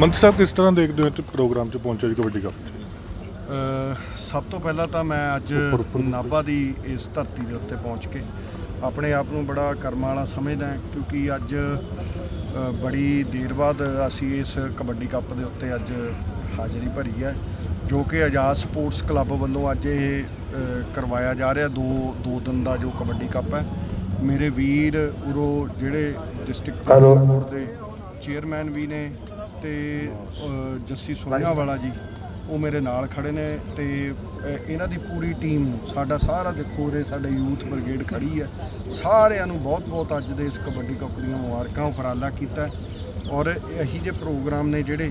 ਮੰਤਰੀ ਸਾਹਿਬ ਕਿਸ ਤਰ੍ਹਾਂ ਦੇਖਦੇ ਹੋ ਤੇ ਪ੍ਰੋਗਰਾਮ 'ਚ ਪਹੁੰਚੇ ਜੀ ਕਬੱਡੀ ਕੱਪ 'ਚ? ਅ, ਸਭ ਤੋਂ ਪਹਿਲਾਂ ਤਾਂ ਮੈਂ ਅੱਜ। ਨਾਭਾ ਦੀ ਇਸ ਧਰਤੀ ਦੇ ਉੱਤੇ ਪਹੁੰਚ ਕੇ ਆਪਣੇ ਆਪ ਨੂੰ ਬੜਾ ਕਰਮਾਂ ਵਾਲਾ ਸਮਝਦਾ ਹਾਂ ਕਿਉਂਕਿ ਅੱਜ ਬੜੀ ਦੇਰ ਬਾਅਦ ਅਸੀਂ ਇਸ ਕਬੱਡੀ ਕੱਪ ਦੇ ਉੱਤੇ ਅੱਜ ਹਾਜ਼ਰੀ ਭਰੀ ਹੈ ਜੋ ਕਿ ਆਜ਼ਾਦ ਸਪੋਰਟਸ ਕਲੱਬ ਵੱਲੋਂ ਅੱਜ ਇਹ ਕਰਵਾਇਆ ਜਾ ਰਿਹਾ ਦੋ ਦੋ ਦਿਨ ਦਾ ਜੋ ਕਬੱਡੀ ਕੱਪ ਹੈ। ਮੇਰੇ ਵੀਰ ਉਰੋ ਜਿਹੜੇ ਡਿਸਟ੍ਰਿਕਟ ਬੋਰਡ ਦੇ ਚੇਅਰਮੈਨ ਵੀ ਨੇ ਤੇ ਅ, ਜੱਸੀ ਸੋਹਣਾ ਵਾਲਾ ਜੀ ਉਹ ਮੇਰੇ ਨਾਲ ਖੜੇ ਨੇ ਤੇ ਅ, ਇਹਨਾਂ ਦੀ ਪੂਰੀ ਟੀਮ ਨੂੰ ਸਾਡਾ ਸਾਰਾ ਦੇਖੋ ਉਰੇ ਸਾਡੇ ਯੂਥ ਬ੍ਰਿਗੇਡ ਖੜੀ ਹੈ ਸਾਰਿਆਂ ਨੂੰ ਬਹੁਤ-ਬਹੁਤ ਅੱਜ ਦੇ ਇਸ ਕਬੱਡੀ ਕੱਪ ਦੀਆਂ ਮੁਬਾਰਕਾਂ ਉਪਰਾਲਾ ਕੀਤਾ ਹੈ। ਔਰ ਇਹੀ ਜਿਹੇ ਪ੍ਰੋਗਰਾਮ ਨੇ ਜਿਹੜੇ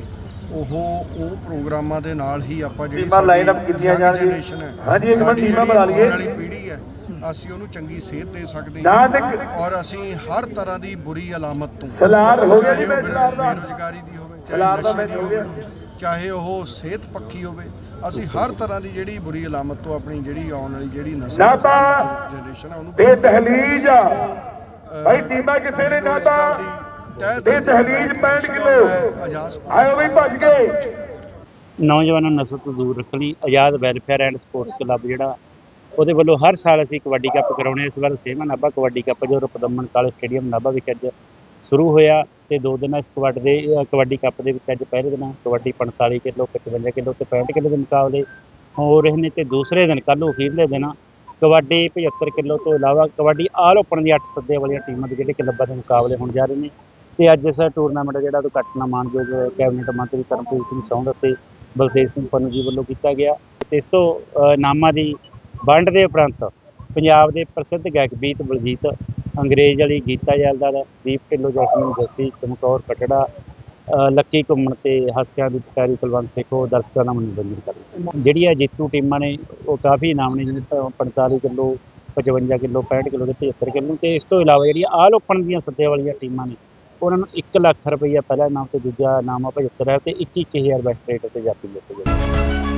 ਉਹ ਉਹ ਪ੍ਰੋਗਰਾਮਾਂ ਦੇ ਨਾਲ ਹੀ ਆਪਾਂ ਜਿਹੜੀ ਟੀਮਾਂ line up ਕੀਤੀਆਂ young ਜਾਣਗੀਆਂ। generation ਹੈ ਹਾਂਜੀ, ਇੱਕ ਮਿੰਟ ਸਾਡੀ ਟੀਮਾਂ ਜਿਹੜੀ ਬਣਾ ਲਈਏ। ਆਉਣ ਵਾਲੀ ਪੀੜ੍ਹੀ ਹੈ ਅਸੀਂ ਉਹਨੂੰ ਚੰਗੀ ਸਿਹਤ ਦੇ ਸਕਦੇ ਹਾਂ ਔਰ ਅਸੀਂ ਹਰ ਤਰ੍ਹਾਂ ਦੀ ਬੁਰੀ ਅਲਾਮਤ ਤੋਂ ਸਲਾਰ ਹੋ ਗਿਆ ਜੀ ਦਾ ਬੇਰੁਜ਼ਗਾਰੀ ਦੀ ਹੋਵੇ ਚਾਹੇ ਨਸ਼ੇ ਮੈਚ ਦੀ ਹੋ ਗਿਆ। ਹੋਵੇ ਚਾਹੇ ਉਹ ਸਿਹਤ ਪੱਖੀ ਹੋਵੇ ਅਸੀਂ ਹਰ ਤਰ੍ਹਾਂ ਦੀ ਜਿਹੜੀ ਬੁਰੀ ਅਲਾਮਤ ਤੋਂ ਆਪਣੀ ਜਿਹੜੀ ਆਉਣ ਵਾਲੀ ਜਿਹੜੀ ਨਸਲ ਨਾ ਤਾਂ ਜਨਰੇਸ਼ਨ ਆ ਉਹਨੂੰ ਇਹ ਦਹਲੀਜ਼ ਆ। ਭਾਈ ਟੀਮਾਂ ਕਿੱਥੇ ਨੇ ਮੈਨੂੰ ਇਸ ਨਾ ਗੱਲ ਤਾਂ ਦੀ ਤਹਿ ਇਹ ਦਿਲ ਤੋਂ ਦਹਲੀਜ਼ ਵਧਾਈ 65 ਸੀ ਕਿਲੋ ਆਇਓ ਵੀ ਭੱਜ ਗਏ ਨੌਜਵਾਨਾਂ ਨੂੰ ਨਸ਼ੇ ਤੋਂ ਦੂਰ ਰੱਖਣ ਲਈ Azad welfare and sports club ਜਿਹੜਾ ਉਹਦੇ ਵੱਲੋਂ ਹਰ ਸਾਲ ਅਸੀਂ ਕਬੱਡੀ ਕੱਪ ਕਰਾਉਣੇ ਇਸ ਵਾਰ ਸੇਵਾ ਨਾਭਾ ਕਬੱਡੀ ਕੱਪ ਜੋ ਰਪਦਮਨ ਕਾਲੇ ਸਟੇਡੀਅਮ ਨਾਭਾ ਵਿਖੇ ਅੱਜ ਸ਼ੁਰੂ ਹੋਇਆ। ਤੇ ਦੋ ਦਿਨ ਇਸ ਕਬੱਡੀ ਦੇ ਕਬੱਡੀ ਕੱਪ ਦੇ ਵਿੱਚ ਅੱਜ ਪਹਿਲੇ ਦਿਨ ਕਬੱਡੀ 45 ਕਿਲੋ 55 ਕਿਲੋ ਤੇ 65 ਕਿਲੋ ਦੇ ਮੁਕਾਬਲੇ ਹੋ ਰਹੇ ਨੇ ਤੇ ਦੂਸਰੇ ਦਿਨ ਕੱਲ੍ਹ ਨੂੰ ਅਖੀਰਲੇ ਦਿਨ ਕਬੱਡੀ 75 ਕਿਲੋ ਤੋਂ ਇਲਾਵਾ ਕਬੱਡੀ ਆਲ ਓਪਨ ਦੀ 8 ਸੱਦੇ ਵਾਲੀਆਂ ਟੀਮਾਂ ਦੇ ਜਿਹੜੇ ਕਲੱਬਾਂ ਦੇ ਮੁਕਾਬਲੇ ਹੋਣ ਜਾ ਰਹੇ ਨੇ ਤੇ ਅੱਜ ਇਸ ਟੂਰਨਾਮੈਂਟ ਜਿਹੜਾ ਉਹ ਕੱਟਣਾ ਮਾਨਯੋਗ ਕੈਬਨਿਟ ਮੰਤਰੀ ਕਰਮਪ੍ਰੀਤ ਸਿੰਘ ਸੌਂਦ ਅਤੇ ਬਲਦੇਵ ਸਿੰਘ ਪੰਨੂ ਜੀ ਵੱਲੋਂ ਕੀਤਾ ਗਿਆ ਤੇ ਇਸ ਤੋਂ ਅ, ਦੀ ਵੰਡ ਦੇ ਉਪਰੰਤ ਪੰਜਾਬ ਦੇ ਪ੍ਰਸਿੱਧ ਗਾਇਕ ਬੀਤ ਬਲਜੀਤ ਅੰਗਰੇਜ਼ ਵਾਲੀ ਗੀਤਾ ਜੈਲਦਾਰ ਦੀਪ ਢਿੱਲੋਂ ਜੈਸਮੀਨ ਜੱਸੀ, ਚਮਕੌਰ ਕਟੜਾ ਲੱਕੀ ਘੁੰਮਣ ਤੇ ਹਾਸਿਆਂ ਦੀ ਪਿਕਾਰੀ ਕੁਲਵੰਤ ਸਿੰਘ ਦਰਸ਼ਕਾਂ ਦਾ ਮਨੋਰੰਜਨ ਕਰ ਜਿਹੜੀਆਂ ਜੇਤੂ ਟੀਮਾਂ ਨੇ, ਉਹ ਕਾਫੀ ਇਨਾਮ ਨੇ ਜਿਵੇਂ ਪ- 45 ਕਿਲੋ 55 ਕਿਲੋ 65 ਕਿਲੋ ਤੇ 75 ਕਿਲੋ ਤੇ ਇਸ ਤੋਂ ਇਲਾਵਾ ਜਿਹੜੀਆਂ ਆਲ ਓਪਨ ਦੀਆਂ ਸੱਦੇ ਵਾਲੀਆਂ ਟੀਮਾਂ ਨੇ, ਉਹਨਾਂ ਨੂੰ 1 ਲੱਖ ਰੁਪਈਆ ਪਹਿਲਾ ਇਨਾਮ ਤੇ ਦੂਜਾ ਇਨਾਮ ਆ 75 ਹੈ ਤੇ 21000 ਬੈਸਟ ਰੇਟ ਤੇ ਜਾਤੀ ਦਿੱਤੇ ਗਏ।